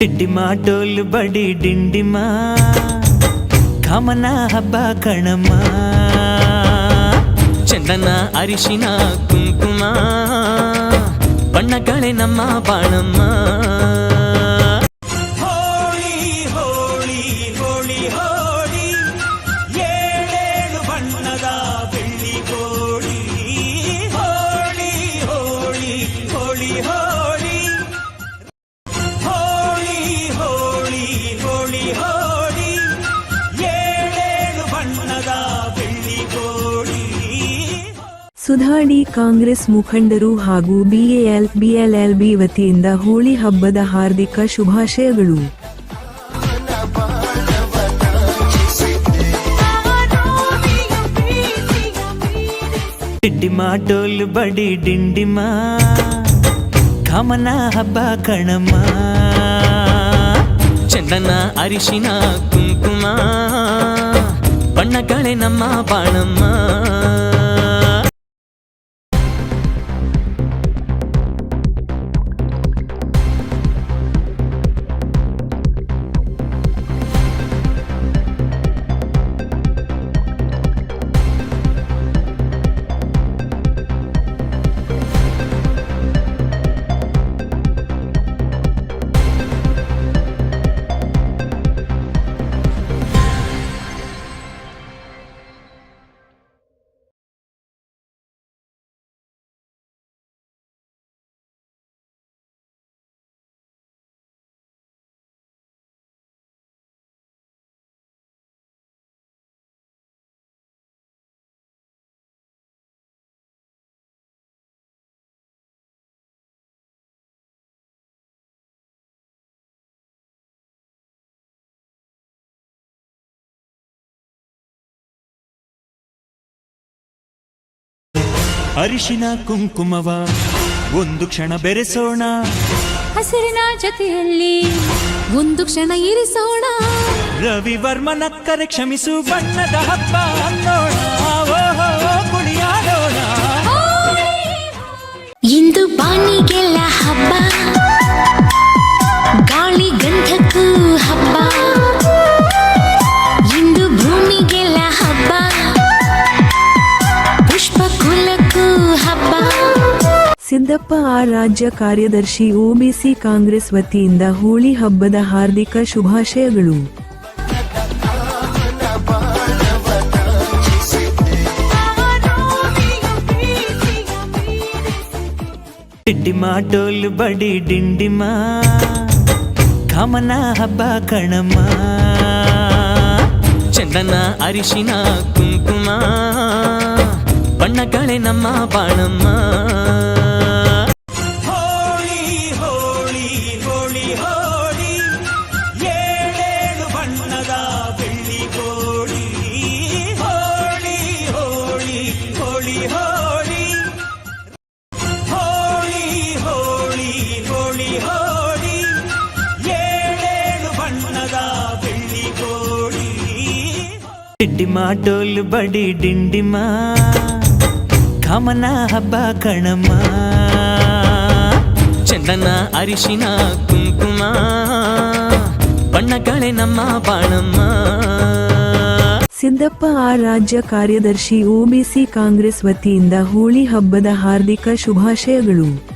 ಡಿಡ್ಡಿಮ ಡೋಲು ಬಡಿ ಡಿಂಡಿಮ ಕಾಮನ ಹಬ್ಬ ಕಣಮ್ಮ ಚಂದನ ಅರಿಶಿನ ಕುಂಕುಮ ಬಣ್ಣಗಳೇ ನಮ್ಮ ಬಾಣಮ್ಮ ಸುಧಾಡಿ ಕಾಂಗ್ರೆಸ್ ಮುಖಂಡರು ಹಾಗೂ ಬಿಎಎಲ್, ಬಿಎಲ್ಎಲ್ಬಿ ವತಿಯಿಂದ ಹೋಳಿ ಹಬ್ಬದ ಹಾರ್ದಿಕ ಶುಭಾಶಯಗಳು. ಡಿಡ್ಡಿಮ ಡೋಲು ಬಡಿ ಡಿಂಡಿಮಾ ಗಮನ ಹಬ್ಬ ಕಣಮ್ಮ ಚಂದನ ಅರಿಶಿನ ಕುಂಕುಮ, ಬಣ್ಣಗಳೇ ನಮ್ಮ ಬಾಣಮ್ಮ. ಅರಿಶಿನ ಕುಂಕುಮವ ಒಂದು ಕ್ಷಣ ಬೆರೆಸೋಣ. ಹಸಿರಿನ ಜೊತೆಯಲ್ಲಿ ಒಂದು ಕ್ಷಣ ಇರಿಸೋಣ. ರವಿವರ್ಮನ ಕರೆ ಕ್ಷಮಿಸು ಬಣ್ಣದ ಹಬ್ಬ ಅನ್ನೋಣ. ಸಿದ್ದಪ್ಪ ಆರ್ ರಾಜ್ಯ ಕಾರ್ಯದರ್ಶಿ ಒಬಿಸಿ ಕಾಂಗ್ರೆಸ್ ವತಿಯಿಂದ ಹೋಳಿ ಹಬ್ಬದ ಹಾರ್ದಿಕ ಶುಭಾಶಯಗಳು. ಡಿಡ್ಡಿಮ ಡೋಲ್ ಬಡಿ ಡಿಂಡಿಮಾ ಗಮನ ಹಬ್ಬ ಕಣಮ್ಮ. ಚಂದನ ಅರಿಶಿನ ಕುಂಕುಮ, ಬಣ್ಣಗಳೇ ನಮ್ಮ ಬಾಣಮ್ಮ. ಡಿಡ್ಡಿಮ ಡೋಲ್ ಬಡಿ ಡಿಂಡಿಮಾ. ಕಮನ ಹಬ್ಬ ಕಣಮ್ಮ. ಚಂದನ ಅರಿಶಿನ ಕುಂಕುಮ. ಬಣ್ಣಗಳೇ ನಮ್ಮ ಬಾಣಮ್ಮ. ಸಿದ್ದಪ್ಪ ಆ ರಾಜ್ಯ ಕಾರ್ಯದರ್ಶಿ ಒಬಿಸಿ ಕಾಂಗ್ರೆಸ್ ವತಿಯಿಂದ ಹೋಳಿ ಹಬ್ಬದ ಹಾರ್ದಿಕ ಶುಭಾಶಯಗಳು.